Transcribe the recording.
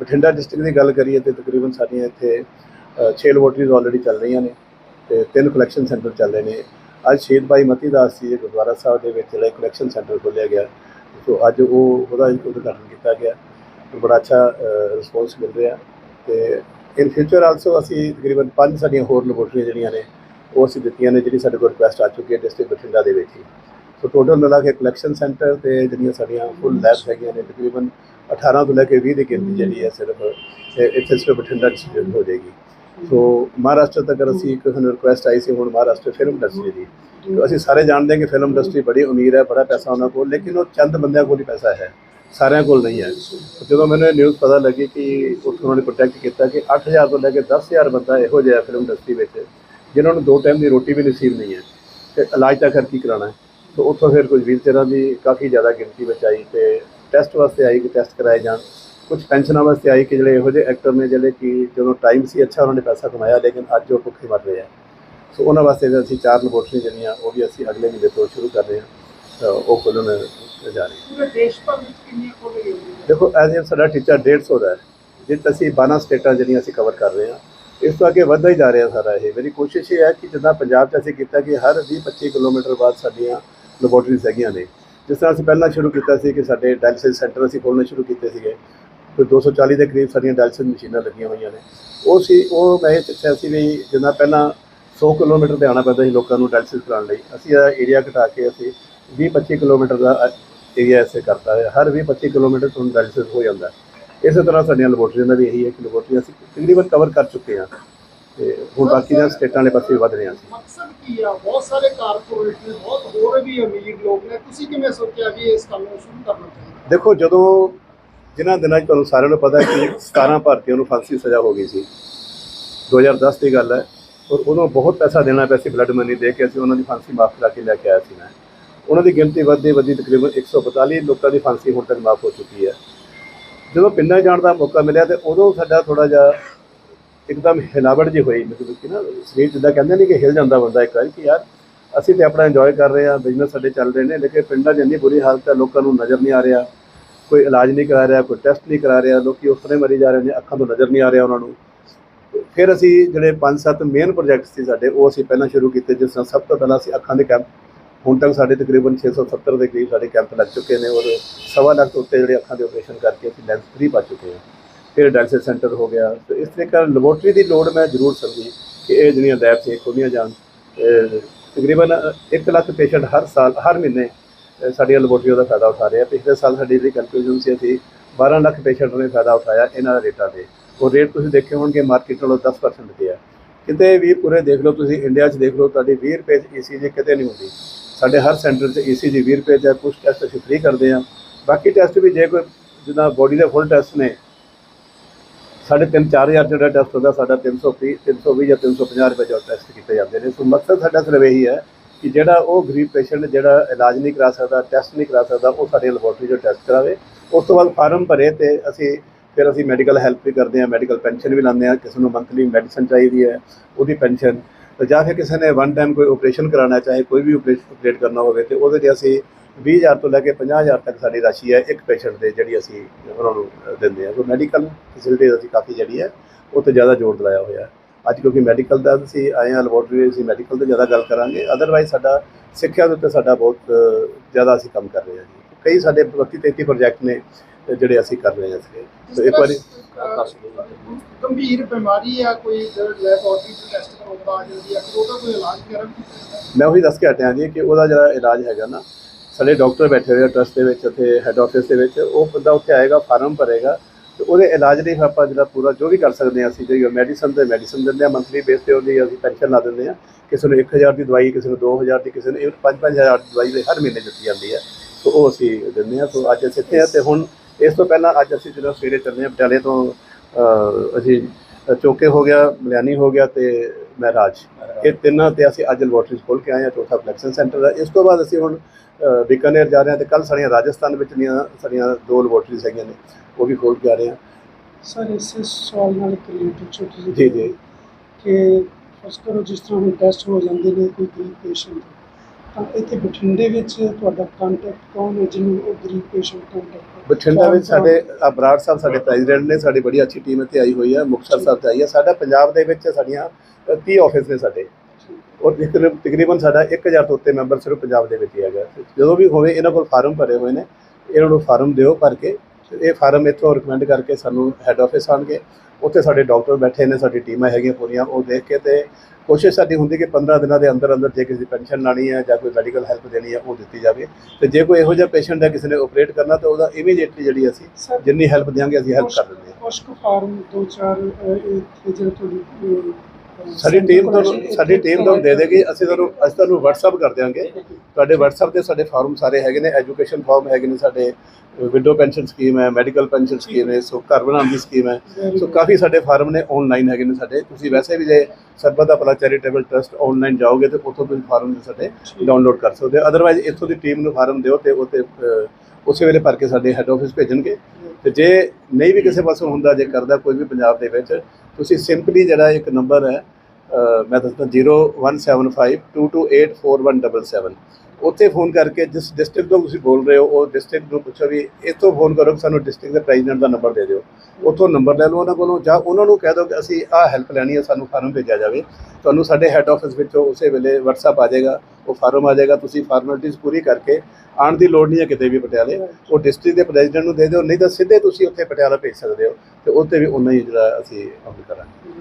Bathinda district ਦੀ ਗੱਲ ਕਰੀਏ ਤੇ ਤਕਰੀਬਨ ਸਾਡੀਆਂ ਇੱਥੇ 6 ਲੈਬੋਰਟਰੀਜ਼ ਆਲਰੇਡੀ ਚੱਲ ਰਹੀਆਂ ਨੇ ਤੇ ਤਿੰਨ ਕਲੈਕਸ਼ਨ ਸੈਂਟਰ ਚੱਲ ਰਹੇ ਨੇ। ਅੱਜ ਸ਼ਹੀਦ ਭਾਈ ਮਤੀ ਦਾਸ ਜੀ ਗੁਰਦੁਆਰਾ ਸਾਹਿਬ ਦੇ ਵਿੱਚ ਜਿਹੜਾ ਕਲੈਕਸ਼ਨ ਸੈਂਟਰ ਖੋਲ੍ਹਿਆ ਗਿਆ, ਸੋ ਅੱਜ ਉਹ, ਉਹਦਾ ਉਦਘਾਟਨ ਕੀਤਾ ਗਿਆ। ਬੜਾ ਅੱਛਾ ਰਿਸਪੌਂਸ ਮਿਲ ਰਿਹਾ ਤੇ ਇਨ ਫਿਊਚਰ ਆਲਸੋ ਅਸੀਂ ਤਕਰੀਬਨ ਪੰਜ ਸਾਡੀਆਂ ਹੋਰ ਲੈਬੋਰਟਰੀਆਂ ਜਿਹੜੀਆਂ ਨੇ, ਉਹ ਅਸੀਂ ਦਿੱਤੀਆਂ ਨੇ, ਜਿਹੜੀ ਸਾਡੇ ਕੋਲ ਰਿਕੁਐਸਟ ਆ ਚੁੱਕੀ ਹੈ ਡਿਸਟ੍ਰਿਕਟ ਬਠਿੰਡਾ ਦੇ ਵਿੱਚ ਹੀ। ਸੋ ਟੋਟਲ ਮਿਲਾ ਕੇ ਕਲੈਕਸ਼ਨ ਸੈਂਟਰ ਤੇ ਜਿਹੜੀਆਂ ਸਾਡੀਆਂ ਫੁੱਲ ਲੈਬਸ ਹੈਗੀਆਂ ਨੇ ਤਕਰੀਬਨ 18 ਤੋਂ ਲੈ ਕੇ 20 ਦੀ ਗਿਣਤੀ ਜਿਹੜੀ ਹੈ ਸਿਰਫ ਇੱਥੇ ਸਿਰਫ ਬਠਿੰਡਾ ਡਿਸਟ੍ਰਿਕਟ ਹੋ ਜਾਏਗੀ। ਸੋ ਮਹਾਰਾਸ਼ਟਰ ਤੱਕ ਅਸੀਂ ਇੱਕ ਸਾਨੂੰ ਰਿਕੁਐਸਟ ਆਈ ਸੀ ਹੁਣ ਮਹਾਰਾਸ਼ਟਰ ਫਿਲਮ ਇੰਡਸਟਰੀ ਦੀ। ਤੇ ਅਸੀਂ ਸਾਰੇ ਜਾਣਦੇ ਹਾਂ ਕਿ ਫਿਲਮ ਇੰਡਸਟਰੀ ਬੜੀ ਅਮੀਰ ਹੈ ਬੜਾ ਪੈਸਾ ਉਹਨਾਂ ਕੋਲ ਲੇਕਿਨ ਉਹ ਚੰਦ ਬੰਦਿਆਂ ਕੋਲ ਹੀ ਪੈਸਾ ਹੈ ਸਾਰਿਆਂ ਕੋਲ ਨਹੀਂ ਹੈ। ਜਦੋਂ ਮੈਨੂੰ ਨਿਊਜ਼ ਪਤਾ ਲੱਗੀ ਕਿ ਉੱਥੋਂ ਉਹਨਾਂ ਨੇ ਪ੍ਰੋਟੈਕਟ ਕੀਤਾ ਕਿ 8000 ਤੋਂ ਲੈ ਕੇ 10000 ਬੰਦਾ ਇਹੋ ਜਿਹਾ ਫਿਲਮ ਇੰਡਸਟਰੀ ਵਿੱਚ ਜਿਨ੍ਹਾਂ ਨੂੰ ਦੋ ਟਾਈਮ ਦੀ ਰੋਟੀ ਵੀ ਨਸੀਬ ਨਹੀਂ ਹੈ ਤੇ ਇਲਾਜ ਤਾਂ ਕਰ ਕੀ ਕਰਾਉਣਾ ਹੈ? ਸੋ ਉੱਥੋਂ ਫਿਰ ਕੁਝ ਵੀਲ ਚੇਅਰਾਂ ਦੀ ਕਾਫੀ ਜ਼ਿਆਦਾ ਗਿਣਤੀ ਵਿੱਚ ਆਈ ਤੇ ਟੈਸਟ ਵਾਸਤੇ ਆਈ ਕਿ ਟੈਸਟ ਕਰਾਏ ਜਾਣ। ਕੁਝ ਪੈਨਸ਼ਨਾਂ ਵਾਸਤੇ ਆਈ ਕਿ ਜਿਹੜੇ ਇਹੋ ਜਿਹੇ ਐਕਟਰ ਨੇ ਜਿਹੜੇ ਕਿ ਜਦੋਂ ਟਾਈਮ ਸੀ ਅੱਛਾ ਉਹਨਾਂ ਨੇ ਪੈਸਾ ਕਮਾਇਆ ਲੇਕਿਨ ਅੱਜ ਉਹ ਭੁੱਖੇ ਮਰ ਰਹੇ ਆ। ਸੋ ਉਹਨਾਂ ਵਾਸਤੇ ਵੀ ਅਸੀਂ ਚਾਰ ਲੈਬੋਰਟਰੀ ਜਿਹੜੀਆਂ ਉਹ ਵੀ ਅਸੀਂ ਅਗਲੇ ਮਹੀਨੇ ਤੋਂ ਸ਼ੁਰੂ ਕਰ ਰਹੇ ਹਾਂ। ਤਾਂ ਉਹ ਖੋਲ੍ਹਣ ਜਾ ਰਹੇ ਹਾਂ। ਦੇਸ਼ ਭਰ ਵਿੱਚ ਕਿੰਨੀਆਂ ਖੋਲ ਗਈਆਂ ਦੇਖੋ ਐਜ਼ ਇਹ ਸਾਡਾ ਟੀਚਾ 150 ਦਾ ਹੈ। 'ਚ ਅਸੀਂ 12 ਸਟੇਟਾਂ ਜਿਹੜੀਆਂ ਅਸੀਂ ਕਵਰ ਕਰ ਰਹੇ ਹਾਂ ਇਸ ਤੋਂ ਅੱਗੇ ਵੱਧਦਾ ਹੀ ਜਾ ਰਿਹਾ ਸਾਰਾ ਇਹ। ਮੇਰੀ ਕੋਸ਼ਿਸ਼ ਇਹ ਹੈ ਕਿ ਜਿੱਦਾਂ ਪੰਜਾਬ 'ਚ ਅਸੀਂ ਕੀਤਾ ਕਿ ਹਰ 20-25 ਕਿਲੋਮੀਟਰ ਬਾਅਦ ਸਾਡੀਆਂ ਲੈਬੋਰਟਰੀਜ਼ ਹੈਗੀਆਂ ਨੇ। ਜਿਸ ਤਰ੍ਹਾਂ ਅਸੀਂ ਪਹਿਲਾਂ ਸ਼ੁਰੂ ਕੀਤਾ ਸੀ ਕਿ ਸਾਡੇ ਡਾਇਲਿਸਿਸ ਸੈਂਟਰ ਅਸੀਂ ਖੋਲ੍ਹਣੇ ਸ਼ੁਰੂ ਕੀਤੇ ਸੀਗੇ, ਫਿਰ 240 ਦੇ ਕਰੀਬ ਸਾਡੀਆਂ ਡਾਇਲਿਸਿਸ ਮਸ਼ੀਨਾਂ ਲੱਗੀਆਂ ਹੋਈਆਂ ਨੇ। ਉਹ ਸੀ, ਉਹ ਮੈਂ ਇਹ ਚਾਹਿਆ ਸੀ ਵੀ ਜਿੰਨਾ ਪਹਿਲਾਂ 100 ਕਿਲੋਮੀਟਰ ਤੇ ਆਉਣਾ ਪੈਂਦਾ ਸੀ ਲੋਕਾਂ ਨੂੰ ਡਾਇਲਿਸਿਸ ਕਰਾਉਣ ਲਈ, ਅਸੀਂ ਇਹ ਏਰੀਆ ਘਟਾ ਕੇ ਅਸੀਂ 20-25 ਕਿਲੋਮੀਟਰ ਦਾ ਏਰੀਆ ਐਸੇ ਕਰਤਾ ਹੈ ਹਰ 20-25 ਕਿਲੋਮੀਟਰ ਤੋਂ ਡਾਇਲਿਸਿਸ ਹੋ ਜਾਂਦਾ। ਇਸੇ ਤਰ੍ਹਾਂ ਸਾਡੀਆਂ ਲੈਬੋਰਟਰੀਆਂ ਦਾ ਵੀ ਇਹੀ ਹੈ ਕਿ ਲੈਬੋਰਟਰੀਆਂ ਅਸੀਂ ਤਕਰੀਬਨ ਕਵਰ ਕਰ ਚੁੱਕੇ ਹਾਂ। ਤੇ ਹੁਣ ਬਾਕੀ ਦੀਆਂ ਸਟੇਟਾਂ ਵਾਲੇ ਪਾਸੇ ਵਧ ਰਹੇ ਅਸੀਂ ਮਕਸਦ ਕੀ ਆ? ਬਹੁਤ ਸਾਰੇ ਕਾਰਪੋਰੇਟ ਨੇ ਬਹੁਤ ਹੋਰ ਵੀ ਅਮੀਰ ਲੋਕ ਨੇ। ਤੁਸੀਂ ਕਿਵੇਂ ਸੋਚਿਆ ਵੀ ਇਸ ਕੰਮ ਨੂੰ ਸ਼ੁਰੂ ਕਰਨਾ ਚਾਹੀਦਾ? ਦੇਖੋ ਜਦੋਂ ਜਿਨ੍ਹਾਂ ਦਿਨਾਂ 'ਚ ਤੁਹਾਨੂੰ ਸਾਰਿਆਂ ਨੂੰ ਪਤਾ ਹੈ ਕਿ 17 ਭਾਰਤੀਆਂ ਨੂੰ ਫਾਂਸੀ ਦੀ ਸਜ਼ਾ ਹੋ ਗਈ ਸੀ 2010 ਦੀ ਗੱਲ ਹੈ ਔਰ ਉਦੋਂ ਬਹੁਤ ਪੈਸਾ ਦੇਣਾ ਪਿਆ ਸੀ ਬਲੱਡ ਮਨੀ ਦੇ ਕੇ ਅਸੀਂ ਉਹਨਾਂ ਦੀ ਫਾਂਸੀ ਮਾਫ ਕਰਾ ਕੇ ਲੈ ਕੇ ਆਇਆ ਸੀ ਮੈਂ। ਉਹਨਾਂ ਦੀ ਗਿਣਤੀ ਵੱਧਦੀ ਵੱਧਦੀ ਤਕਰੀਬਨ 142 ਲੋਕਾਂ ਦੀ ਫਾਂਸੀ ਹੁਣ ਤੱਕ ਮਾਫ ਹੋ ਚੁੱਕੀ ਹੈ। ਜਦੋਂ ਪਿੰਡਾਂ ਜਾਣ ਦਾ ਮੌਕਾ ਮਿਲਿਆ ਤੇ ਉਦੋਂ ਸਾਡਾ ਥੋੜਾ ਜਿਹਾ ਇੱਕਦਮ ਹਿਲਾਵਟ ਜਿਹੀ ਹੋਈ। ਮਤਲਬ ਕਿ ਨਾ ਸਰੀਰ ਜਿੱਦਾਂ ਕਹਿੰਦੇ ਨੇ ਕਿ ਹਿਲ ਜਾਂਦਾ ਬੰਦਾ ਇੱਕ ਵਾਰ ਕਿ ਯਾਰ ਅਸੀਂ ਤੇ ਆਪਣਾ ਇੰਜੋਏ ਕਰ ਰਹੇ ਹਾਂ ਬਿਜ਼ਨਸ ਸਾਡੇ ਚੱਲ ਰਹੇ ਨੇ, ਲੇਕਿਨ ਪਿੰਡਾਂ 'ਚ ਇੰਨੀ ਬੁਰੀ ਹਾਲਤ ਹੈ, ਲੋਕਾਂ ਨੂੰ ਨਜ਼ਰ ਨਹੀਂ ਆ ਰਿਹਾ। ਕੋਈ ਇਲਾਜ ਨਹੀਂ ਕਰਾ ਰਿਹਾ, ਕੋਈ ਟੈਸਟ ਨਹੀਂ ਕਰਾ ਰਿਹਾ, ਲੋਕੀ ਉਸ ਤਰ੍ਹਾਂ ਹੀ ਮਰੀ ਜਾ ਰਹੇ ਨੇ, ਅੱਖਾਂ ਤੋਂ ਨਜ਼ਰ ਨਹੀਂ ਆ ਰਿਹਾ ਉਹਨਾਂ ਨੂੰ। ਫਿਰ ਅਸੀਂ ਜਿਹੜੇ 5-7 ਮੇਨ ਪ੍ਰੋਜੈਕਟ ਸੀ ਸਾਡੇ, ਉਹ ਅਸੀਂ ਪਹਿਲਾਂ ਸ਼ੁਰੂ ਕੀਤੇ, ਜਿਸ ਤਰ੍ਹਾਂ ਸਭ ਤੋਂ ਪਹਿਲਾਂ ਅਸੀਂ ਅੱਖਾਂ ਦੇ ਕੈਂਪ ਹੁਣ ਤੱਕ ਸਾਡੇ ਤਕਰੀਬਨ 670 ਦੇ ਕਰੀਬ ਸਾਡੇ ਕੈਂਪ ਲੱਗ ਚੁੱਕੇ ਨੇ ਔਰ ਸਵਾ ਲੱਖ ਤੋਂ ਉੱਤੇ ਜਿਹੜੇ ਅੱਖਾਂ ਦੇ ਆਪਰੇਸ਼ਨ ਕਰਕੇ ਅਸੀਂ ਲੈਂਸ ਫ੍ਰੀ ਪਾ ਚੁੱਕੇ ਹਾਂ। ਫਿਰ ਡਾਇਲਿਸਿਸ ਸੈਂਟਰ ਹੋ ਗਿਆ। ਤੇ ਇਸ ਤਰੀਕੇ ਨਾਲ ਲੈਬੋਰਟਰੀ ਦੀ ਲੋੜ ਮੈਂ ਜ਼ਰੂਰ ਸਮਝੀ ਕਿ ਇਹ ਜਿਹੜੀਆਂ ਲੈਬਸ ਇਹ ਖੋਲ੍ਹੀਆਂ ਜਾਣ। ਤਕਰੀਬਨ 1 ਲੱਖ ਪੇਸ਼ੈਂਟ ਹਰ ਸਾਲ, ਹਰ ਮਹੀਨੇ ਸਾਡੀਆਂ ਲੈਬੋਰਟਰੀਆਂ ਦਾ ਫਾਇਦਾ ਉਠਾ ਰਹੇ। ਆ ਪਿਛਲੇ ਸਾਲ ਸਾਡੀ ਜਿਹੜੀ ਕਨਕਲੂਜਨ ਸੀ, ਅਸੀਂ 12 ਲੱਖ ਪੇਸ਼ੈਂਟ ਨੇ ਫਾਇਦਾ ਉਠਾਇਆ ਇਹਨਾਂ ਦਾ ਰੇਟਾਂ ਦੇ ਉਹ ਰੇਟ ਤੁਸੀਂ ਦੇਖੇ ਹੋਣਗੇ ਮਾਰਕੀਟ ਨਾਲੋਂ 10% ਤੇ ਆ। ਕਿਤੇ ਵੀ ਪੂਰੇ ਦੇਖ ਲਓ ਤੁਸੀਂ ਇੰਡੀਆ 'ਚ ਦੇਖ ਲਓ, ਤੁਹਾਡੀ 20 ਰੁਪਏ 'ਚ ਈਸੀਜੀ ਕਿਤੇ ਨਹੀਂ ਹੁੰਦੀ। ਸਾਡੇ ਹਰ ਸੈਂਟਰ 'ਚ ਈਸੀਜੀ 20 ਰੁਪਏ 'ਚ ਹੈ ਕੁਝ ਟੈਸਟ ਅਸੀਂ ਫ੍ਰੀ ਕਰਦੇ ਹਾਂ ਬਾਕੀ ਟੈਸਟ ਵੀ ਜੇ ਕੋਈ, ਜਿੱਦਾਂ ਬੋਡੀ ਦੇ ਫੁੱਲ ਟੈਸਟ ਨੇ ਸਾਢੇ ਤਿੰਨ ਚਾਰ ਹਜ਼ਾਰ ਜਿਹੜਾ ਟੈਸਟ ਹੁੰਦਾ, ਸਾਡਾ 330 320 ਜਾਂ 350 ਰੁਪਏ ਦਾ ਟੈਸਟ ਕੀਤੇ ਜਾਂਦੇ ਨੇ। ਸੋ ਮਕਸਦ ਸਾਡਾ ਸਿਰਫ ਇਹੀ ਹੈ ਕਿ ਜਿਹੜਾ ਉਹ ਗਰੀਬ ਪੇਸ਼ੈਂਟ ਜਿਹੜਾ ਇਲਾਜ ਨਹੀਂ ਕਰਾ ਸਕਦਾ ਟੈਸਟ ਨਹੀਂ ਕਰਾ ਸਕਦਾ, ਉਹ ਸਾਡੇ ਲੈਬੋਰਟਰੀ 'ਚੋਂ ਟੈਸਟ ਕਰਾਵੇ। ਉਸ ਤੋਂ ਬਾਅਦ ਫਾਰਮ ਭਰੇ ਤੇ ਅਸੀਂ ਫਿਰ ਅਸੀਂ ਮੈਡੀਕਲ ਹੈਲਪ ਵੀ ਕਰਦੇ ਹਾਂ ਮੈਡੀਕਲ ਪੈਨਸ਼ਨ ਵੀ ਲਾਉਂਦੇ ਹਾਂ, ਕਿਸੇ ਨੂੰ ਮੰਥਲੀ ਮੈਡੀਸਨ ਚਾਹੀਦੀ ਹੈ, ਉਹਦੀ ਪੈਨਸ਼ਨ ਤੇ ਜਾਂ ਫਿਰ ਕਿਸੇ ਨੇ ਵਨ ਟਾਈਮ ਕੋਈ ਆਪਰੇਸ਼ਨ ਕਰਾਉਣਾ ਚਾਹੇ, ਕੋਈ ਵੀ ਆਪਰੇਸ਼ਨ ਆਪਰੇਟ ਕਰਨਾ ਹੋਵੇ ਤੇ ਉਹਦੇ 'ਤੇ ਅਸੀਂ 20000 ਤੋਂ ਲੈ ਕੇ 50000 ਤੱਕ ਸਾਡੀ ਰਾਸ਼ੀ ਹੈ ਇੱਕ ਪੇਸ਼ੈਂਟ ਦੇ ਜਿਹੜੀ ਅਸੀਂ ਉਹਨਾਂ ਨੂੰ ਦਿੰਦੇ ਹਾਂ। ਸੋ ਮੈਡੀਕਲ ਫੈਸਿਲਿਟੀ ਅਸੀਂ ਕਾਫੀ ਜਿਹੜੀ ਹੈ ਉਹ ਤੇ ਜ਼ਿਆਦਾ ਜ਼ੋਰ ਦਿਲਾਇਆ ਹੋਇਆ ਹੈ। ਅੱਜ ਕਿਉਂਕਿ ਮੈਡੀਕਲ ਦਾ ਅਸੀਂ ਆਏ ਹਾਂ ਲੈਬੋਰਟਰੀ ਅਸੀਂ ਮੈਡੀਕਲ ਤੇ ਜ਼ਿਆਦਾ ਗੱਲ ਕਰਾਂਗੇ। ਅਦਰਵਾਈਜ਼ ਸਾਡਾ ਸਿੱਖਿਆ ਦੇ ਉੱਤੇ ਸਾਡਾ ਬਹੁਤ ਜ਼ਿਆਦਾ ਅਸੀਂ ਕੰਮ ਕਰ ਰਹੇ ਹਾਂ ਜੀ। ਕਈ ਸਾਡੇ 32 33 ਪ੍ਰੋਜੈਕਟ ਨੇ ਜਿਹੜੇ ਅਸੀਂ ਕਰ ਰਹੇ ਹਾਂ ਇਸ ਤੇ ਇੱਕ ਵਾਰੀ ਗੰਭੀਰ ਬਿਮਾਰੀ ਆ ਕੋਈ ਲੈਬੋਰਟਰੀ ਟੈਸਟ ਕਰਾਉਂਦਾ ਆ ਜਾਂਦੀ ਆ ਉਹਦਾ ਕੋਈ ਇਲਾਜ ਜਾਂਦਾ? ਮੈਂ ਉਹੀ ਦੱਸ ਕੇ ਹਟਿਆ ਜੀ ਕਿ ਉਹਦਾ ਜਿਹੜਾ ਇਲਾਜ ਹੈਗਾ ਨਾ ਸਾਡੇ ਡਾਕਟਰ ਬੈਠੇ ਹੋਏ ਆ ਟਰਸਟ ਦੇ ਵਿੱਚ ਉੱਥੇ ਹੈੱਡ ਆਫਿਸ ਦੇ ਵਿੱਚ ਉਹ ਬੰਦਾ ਉੱਥੇ ਆਏਗਾ ਫਾਰਮ ਭਰੇਗਾ ਤੇ ਉਹਦੇ ਇਲਾਜ ਲਈ ਆਪਾਂ ਜਿਹੜਾ ਪੂਰਾ ਜੋ ਵੀ ਕਰ ਸਕਦੇ ਹਾਂ ਅਸੀਂ ਜਿਹੜੀ ਮੈਡੀਸਨ ਤੇ ਮੈਡੀਸਨ ਦਿੰਦੇ ਹਾਂ ਮੰਥਲੀ ਬੇਸ ਤੇ ਉਹਦੀ ਅਸੀਂ ਪੈਨਸ਼ਨ ਲਾ ਦਿੰਦੇ ਹਾਂ। ਕਿਸੇ ਨੂੰ 1000 ਦੀ ਦਵਾਈ ਕਿਸੇ ਨੂੰ 2000 ਦੀ ਕਿਸੇ ਨੂੰ 5-5000 ਦੀ ਦਵਾਈ ਲਈ ਹਰ ਮਹੀਨੇ ਦਿੱਤੀ ਜਾਂਦੀ ਹੈ। ਸੋ ਉਹ ਅਸੀਂ ਦਿੰਦੇ ਹਾਂ ਸੋ ਅੱਜ ਅਸੀਂ ਇੱਥੇ ਆ ਤੇ ਹੁਣ ਇਸ ਤੋਂ ਪਹਿਲਾਂ ਅੱਜ ਅਸੀਂ ਜਦੋਂ ਸਵੇਰੇ ਚੱਲੇ ਹਾਂ ਪਟਿਆਲੇ ਤੋਂ ਅਸੀਂ ਅ, ਚੋਕੇ ਹੋ ਗਿਆ ਮਲਿਆਣੀ ਹੋ ਗਿਆ ਤੇ ਮਹਿਰਾਜ ਇਹ ਤਿੰਨਾਂ ਤੇ ਅਸੀਂ ਅੱਜ ਲੈਬੋਰਟਰੀਜ਼ ਖੋਲ ਕੇ ਆਏ ਹਾਂ ਚੌਥਾ ਕਲੈਕਸ਼ਨ ਸੈਂਟਰ ਹੈ ਇਸ ਤੋਂ ਬਾਅਦ ਅਸੀਂ ਹੁਣ ਬੀਕਾਨੇਰ ਜਾ ਰਹੇ ਹਾਂ ਤੇ ਕੱਲ ਸਾਡੀਆਂ ਰਾਜਸਥਾਨ ਵਿੱਚ ਦੀਆਂ ਸਾਡੀਆਂ ਦੋ ਲੈਬੋਰਟਰੀਜ਼ ਹੈਗੀਆਂ ਨੇ ਉਹ ਵੀ ਖੋਲ ਕੇ ਆ ਰਹੇ ਹਾਂ। ਸਰ ਇਸੇ ਸਵਾਲ ਨਾਲ ਰਿਲੇਟਡ ਛੋਟੀ ਜੀ ਜੀ। ਕਿ ਫਸਟ ਕਰੋ ਜਿਸ ਤਰ੍ਹਾਂ ਹੁਣ ਟੈਸਟ ਹੋ ਜਾਂਦੇ ਨੇ ਕੋਈ ਗਰੀਬ ਪੇਸ਼ੈਂਟ ਤਾਂ ਇੱਥੇ ਬਠਿੰਡੇ ਵਿੱਚ ਤੁਹਾਡਾ ਕੰਟੈਕਟ ਕੌਣ ਹੈ ਜਿਹਨੂੰ ਉਹ ਗਰੀਬ ਪੇਸ਼ੈਂਟ ਕੰਟੈਕਟ ਬਠਿੰਡਾ ਵਿੱਚ ਸਾਡੇ ਬਰਾੜ ਸਾਹਿਬ ਸਾਡੇ ਪ੍ਰੈਜ਼ੀਡੈਂਟ ਨੇ ਸਾਡੀ ਬੜੀ ਅੱਛੀ ਟੀਮ ਇੱਥੇ ਆਈ ਹੋਈ ਹੈ ਮੁਕਤਸਰ ਸਾਹਿਬ ਤੋਂ ਆਈ ਹੈ। ਸਾਡਾ ਪੰਜਾਬ ਦੇ ਵਿੱਚ ਸਾਡੀਆਂ ਅ, 30 ਆਫਿਸ ਨੇ ਸਾਡੇ। ਔਰ ਤਕਰੀਬਨ ਸਾਡਾ 1000 ਤੋਂ ਉੱਤੇ ਮੈਂਬਰ ਸਿਰਫ ਪੰਜਾਬ ਦੇ ਵਿੱਚ ਹੀ ਹੈਗਾ। ਜਦੋਂ ਵੀ ਹੋਵੇ ਇਹਨਾਂ ਕੋਲ ਫਾਰਮ ਭਰੇ ਹੋਏ ਨੇ। ਇਹਨਾਂ ਨੂੰ ਫਾਰਮ ਦਿਓ ਭਰ ਕੇ। ਇਹ ਫਾਰਮ ਇੱਥੋਂ ਰਿਕਮੈਂਡ ਕਰਕੇ ਸਾਨੂੰ ਹੈੱਡ ਆਫਿਸ ਆਣਗੇ ਉੱਥੇ ਸਾਡੇ ਡਾਕਟਰ ਬੈਠੇ ਨੇ ਸਾਡੀ ਟੀਮਾਂ ਹੈਗੀਆਂ ਪੂਰੀਆਂ ਉਹ ਦੇਖ ਕੇ ਤੇ ਕੋਸ਼ਿਸ਼ ਸਾਡੀ ਹੁੰਦੀ ਕਿ 15 ਦਿਨਾਂ ਦੇ ਅੰਦਰ ਅੰਦਰ ਜੇ ਕਿਸੇ ਦੀ ਪੈਨਸ਼ਨ ਲਾਣੀ ਹੈ ਜਾਂ ਕੋਈ ਮੈਡੀਕਲ ਹੈਲਪ ਦੇਣੀ ਹੈ ਉਹ ਦਿੱਤੀ ਜਾਵੇ। ਤੇ ਜੇ ਕੋਈ ਇਹੋ ਜਿਹਾ ਪੇਸ਼ੈਂਟ ਹੈ ਕਿਸੇ ਨੇ ਆਪਰੇਟ ਕਰਨਾ ਤਾਂ ਉਹਦਾ ਇਮੀਡੀਏਟਲੀ ਜਿਹੜੀ ਅਸੀਂ ਜਿੰਨੀ ਹੈਲਪ ਦਿਆਂਗੇ ਅਸੀਂ ਹੈਲਪ ਕਰ ਦਿੰਦੇ ਹਾਂ। ਕੁਛ ਕੁ ਫਾਰਮ ਦੋ ਚਾਰ ਜਿਹੜੇ ਤੁਹਾਡੀ ਸਾਡੀ ਟੀਮ ਤੁਹਾਨੂੰ ਸਾਡੀ ਟੀਮ ਤੁਹਾਨੂੰ ਦੇ ਦੇਗੀ, ਅਸੀਂ ਤੁਹਾਨੂੰ ਅਸੀਂ ਤੁਹਾਨੂੰ WhatsApp ਕਰ ਦਿਆਂਗੇ। ਤੁਹਾਡੇ WhatsApp ਤੇ ਸਾਡੇ ਫਾਰਮ ਸਾਰੇ ਹੈਗੇ ਨੇ ਐਜੂਕੇਸ਼ਨ ਫਾਰਮ ਹੈਗੇ ਨੇ ਸਾਡੇ ਵਿਡੋ ਪੈਨਸ਼ਨ ਸਕੀਮ ਹੈ ਮੈਡੀਕਲ ਪੈਨਸ਼ਨ ਸਕੀਮ ਹੈ, ਸੋ ਘਰ ਬਣਾਉਣ ਦੀ ਸਕੀਮ ਹੈ। ਸੋ ਕਾਫੀ ਸਾਡੇ ਫਾਰਮ ਨੇ ਆਨਲਾਈਨ ਹੈਗੇ ਨੇ ਸਾਡੇ। ਤੁਸੀਂ ਵੈਸੇ ਵੀ ਜੇ ਸਰਬਤ ਦਾ ਭਲਾ ਚੈਰੀਟੇਬਲ ਟਰਸਟ ਆਨਲਾਈਨ ਜਾਓਗੇ ਤੇ ਉੱਥੋਂ ਤੁਸੀਂ ਫਾਰਮ ਸਾਡੇ ਡਾਊਨਲੋਡ ਕਰ ਸਕਦੇ ਹੋ। ਅਦਰਵਾਈਜ਼ ਇੱਥੋਂ ਦੀ ਟੀਮ ਨੂੰ ਫਾਰਮ ਦਿਓ ਤੇ ਉਹ ਤੇ ਉਸੇ ਵੇਲੇ ਭਰ ਕੇ ਸਾਡੇ ਹੈੱਡ ਆਫਿਸ ਭੇਜਣਗੇ। ਤੇ ਜੇ ਨਹੀਂ ਵੀ ਕਿਸੇ ਪਾਸੋਂ ਹੁੰਦਾ, ਜੇ ਕਰਦਾ ਕੋਈ ਵੀ ਪੰਜਾਬ ਦੇ ਵਿੱਚ, ਤੁਸੀਂ ਸਿੰਪਲੀ ਜਿਹੜਾ ਇੱਕ ਨੰਬਰ ਹੈ ਮੈਂ ਦੱਸਦਾ 017522841777 ਉੱਥੇ ਫੋਨ ਕਰਕੇ ਜਿਸ ਡਿਸਟ੍ਰਿਕਟ ਤੋਂ ਤੁਸੀਂ ਬੋਲ ਰਹੇ ਹੋ, ਉਹ ਡਿਸਟ੍ਰਿਕਟ ਨੂੰ ਪੁੱਛੋ ਵੀ ਇੱਥੋਂ ਫੋਨ ਕਰੋ ਕਿ ਸਾਨੂੰ ਡਿਸਟ੍ਰਿਕਟ ਦੇ ਪ੍ਰੈਜ਼ੀਡੈਂਟ ਦਾ ਨੰਬਰ ਦੇ ਦਿਓ। ਉੱਥੋਂ ਨੰਬਰ ਲੈ ਲਓ ਉਹਨਾਂ ਕੋਲੋਂ ਜਾਂ ਉਹਨਾਂ ਨੂੰ ਕਹਿ ਦਿਓ ਕਿ ਅਸੀਂ ਆਹ ਹੈਲਪ ਲੈਣੀ ਹੈ, ਸਾਨੂੰ ਫਾਰਮ ਭੇਜਿਆ ਜਾਵੇ। ਤੁਹਾਨੂੰ ਸਾਡੇ ਹੈੱਡ ਆਫਿਸ ਵਿੱਚੋਂ ਉਸੇ ਵੇਲੇ WhatsApp ਆ ਜਾਏਗਾ, ਉਹ ਫਾਰਮ ਆ ਜਾਏਗਾ, ਤੁਸੀਂ ਫਾਰਮੈਲਿਟੀਜ਼ ਪੂਰੀ ਕਰਕੇ ਆਉਣ ਦੀ ਲੋੜ ਨਹੀਂ ਹੈ ਕਿਤੇ ਵੀ ਪਟਿਆਲੇ। ਉਹ ਡਿਸਟ੍ਰਿਕਟ ਦੇ ਪ੍ਰੈਜ਼ੀਡੈਂਟ ਨੂੰ ਦੇ ਦਿਓ, ਨਹੀਂ ਤਾਂ ਸਿੱਧੇ ਤੁਸੀਂ ਉੱਥੇ ਪਟਿਆਲਾ ਭੇਜ ਸਕਦੇ ਹੋ। ਤੇ ਉੱਥੇ ਵੀ ਉਹਨਾਂ ਹੀ ਜਿਹੜਾ ਅਸੀਂ ਅਮਲ ਕਰਾਂਗੇ।